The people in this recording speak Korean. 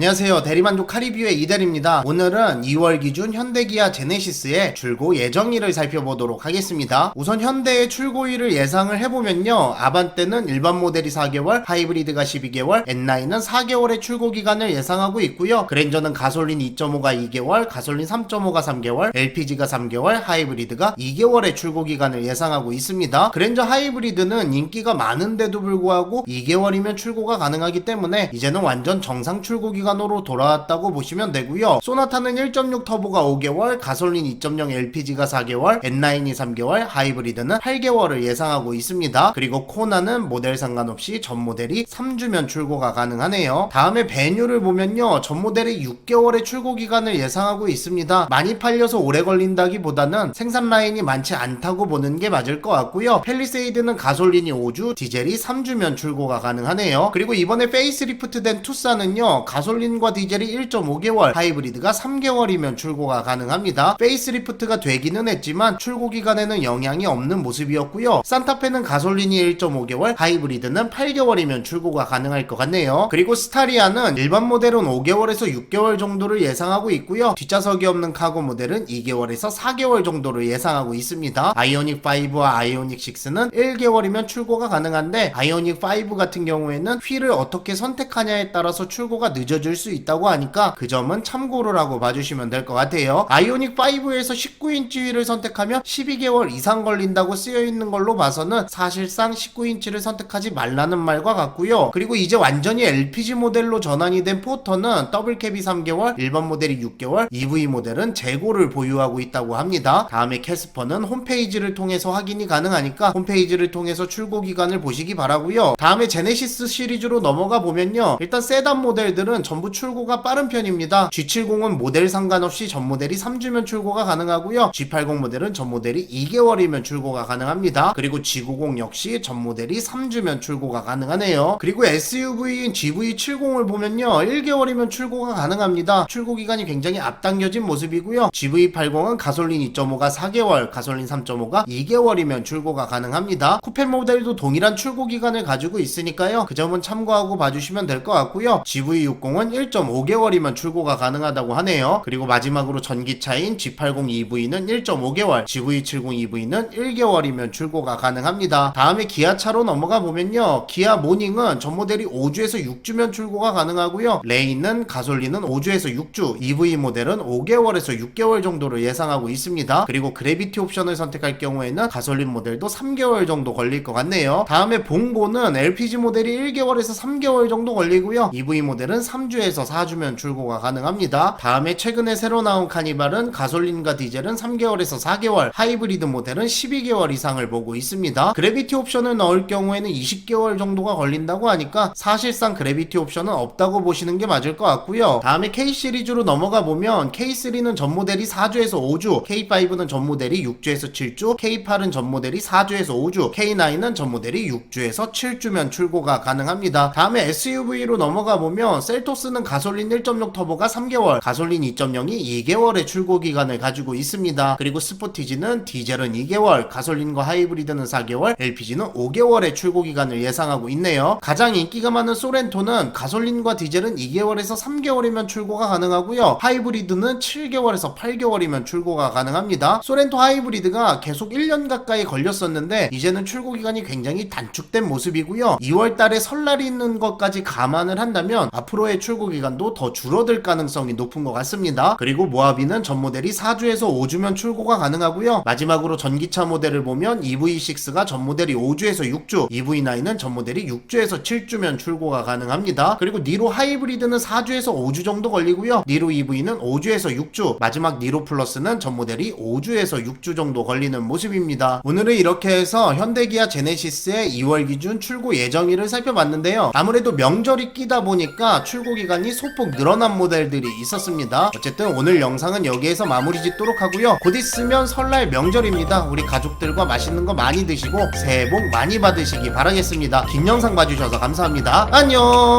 안녕하세요. 대리만족 카리뷰의 이대리입니다. 오늘은 2월 기준 현대기아 제네시스의 출고 예정일을 살펴보도록 하겠습니다. 우선 현대의 출고일을 예상을 해보면요. 아반떼는 일반 모델이 4개월, 하이브리드가 12개월, N9은 4개월의 출고 기간을 예상하고 있고요. 그랜저는 가솔린 2.5가 2개월, 가솔린 3.5가 3개월, LPG가 3개월, 하이브리드가 2개월의 출고 기간을 예상하고 있습니다. 그랜저 하이브리드는 인기가 많은데도 불구하고 2개월이면 출고가 가능하기 때문에 이제는 완전 정상 출고 기간 으로 돌아왔다고 보시면 되고요. 소나타는 1.6 터보가 5개월, 가솔린 2.0 LPG가 4개월, N9이 3개월, 하이브리드는 8개월을 예상하고 있습니다. 그리고 코나는 모델 상관없이 전 모델이 3주면 출고가 가능하네요. 다음에 베뉴를 보면요. 전 모델이 6개월의 출고 기간을 예상하고 있습니다. 많이 팔려서 오래 걸린다기보다는 생산 라인이 많지 않다고 보는 게 맞을 것 같고요. 펠리세이드는 가솔린이 5주, 디젤이 3주면 출고가 가능하네요. 그리고 이번에 페이스리프트된 투사는요. 가솔린 과 디젤이 1.5개월, 하이브리드가 3개월이면 출고가 가능합니다. 페이스리프트가 되기는 했지만 출고 기간에는 영향이 없는 모습이었고요. 산타페는 가솔린이 1.5개월, 하이브리드는 8개월이면 출고가 가능할 것 같네요. 그리고 스타리아는 일반 모델은 5개월에서 6개월 정도를 예상하고 있고요. 뒷좌석이 없는 카고 모델은 2개월에서 4개월 정도를 예상하고 있습니다. 아이오닉 5와 아이오닉 6는 1개월이면 출고가 가능한데 아이오닉 5 같은 경우에는 휠을 어떻게 선택하냐에 따라서 출고가 늦어질 수 있다고 하니까 그 점은 참고를 하고 봐주시면 될 것 같아요. 아이오닉 5에서 19인치 휠을 선택하면 12개월 이상 걸린다고 쓰여 있는 걸로 봐서는 사실상 19인치를 선택하지 말라는 말과 같고요. 그리고 이제 완전히 LPG 모델로 전환이 된 포터는 더블캡이 3개월, 일반 모델이 6개월, EV 모델은 재고를 보유하고 있다고 합니다. 다음에 캐스퍼는 홈페이지를 통해서 확인이 가능하니까 홈페이지를 통해서 출고 기간을 보시기 바라고요. 다음에 제네시스 시리즈로 넘어가 보면요. 일단 세단 모델들은 전부 출고가 빠른 편입니다. G70은 모델 상관없이 전 모델이 3주면 출고가 가능하고요. G80 모델은 전 모델이 2개월이면 출고가 가능합니다. 그리고 G90 역시 전 모델이 3주면 출고가 가능하네요. 그리고 SUV인 GV70을 보면요. 1개월이면 출고가 가능합니다. 출고 기간이 굉장히 앞당겨진 모습이고요. GV80은 가솔린 2.5가 4개월, 가솔린 3.5가 2개월이면 출고가 가능합니다. 쿠페 모델도 동일한 출고 기간을 가지고 있으니까요. 그 점은 참고하고 봐주시면 될 것 같고요. GV60은 1.5개월이면 출고가 가능하다고 하네요. 그리고 마지막으로 전기차인 G80 EV는 1.5개월, GV70 EV는 1개월이면 출고가 가능합니다. 다음에 기아차로 넘어가 보면요. 기아 모닝은 전 모델이 5주에서 6주면 출고가 가능하고요. 레인은 가솔린은 5주에서 6주, EV 모델은 5개월에서 6개월 정도를 예상하고 있습니다. 그리고 그래비티 옵션을 선택할 경우에는 가솔린 모델도 3개월 정도 걸릴 것 같네요. 다음에 봉고는 LPG 모델이 1개월에서 3개월 정도 걸리고요. EV 모델은 3 주에서 4주면 출고가 가능합니다. 다음에 최근에 새로 나온 카니발은 가솔린과 디젤은 3개월에서 4개월, 하이브리드 모델은 12개월 이상을 보고 있습니다. 그래비티 옵션을 넣을 경우에는 20개월 정도가 걸린다고 하니까 사실상 그래비티 옵션은 없다고 보시는 게 맞을 것 같고요. 다음에 K 시리즈로 넘어가 보면 K3는 전 모델이 4주에서 5주, K5는 전 모델이 6주에서 7주, K8은 전 모델이 4주에서 5주, K9은 전 모델이 6주에서 7주면 출고가 가능합니다. 다음에 SUV로 넘어가 보면 셀토스 는 가솔린 1.6 터보가 3개월, 가솔린 2.0이 2개월의 출고 기간을 가지고 있습니다. 그리고 스포티지는 디젤은 2개월, 가솔린과 하이브리드는 4개월, LPG는 5개월의 출고 기간을 예상하고 있네요. 가장 인기가 많은 소렌토는 가솔린과 디젤은 2개월에서 3개월이면 출고가 가능하고요. 하이브리드는 7개월에서 8개월이면 출고가 가능합니다. 소렌토 하이브리드가 계속 1년 가까이 걸렸었는데 이제는 출고 기간이 굉장히 단축된 모습이고요. 2월 달에 설날이 있는 것까지 감안을 한다면 앞으로의 출고 기간도 더 줄어들 가능성이 높은 것 같습니다. 그리고 모하비는 전 모델이 4주에서 5주면 출고가 가능하고요. 마지막으로 전기차 모델을 보면 EV6가 전 모델이 5주에서 6주, EV9은 전 모델이 6주에서 7주면 출고가 가능합니다. 그리고 니로 하이브리드는 4주에서 5주 정도 걸리고요. 니로 EV는 5주에서 6주, 마지막 니로 플러스는 전 모델이 5주에서 6주 정도 걸리는 모습입니다. 오늘은 이렇게 해서 현대기아 제네시스의 2월 기준 출고 예정일을 살펴봤는데요. 아무래도 명절이 끼다 보니까 출고 기간이 소폭 늘어난 모델들이 있었습니다. 어쨌든 오늘 영상은 여기에서 마무리 짓도록 하고요. 곧 있으면 설날 명절입니다. 우리 가족들과 맛있는 거 많이 드시고 새해 복 많이 받으시기 바라겠습니다. 긴 영상 봐주셔서 감사합니다. 안녕!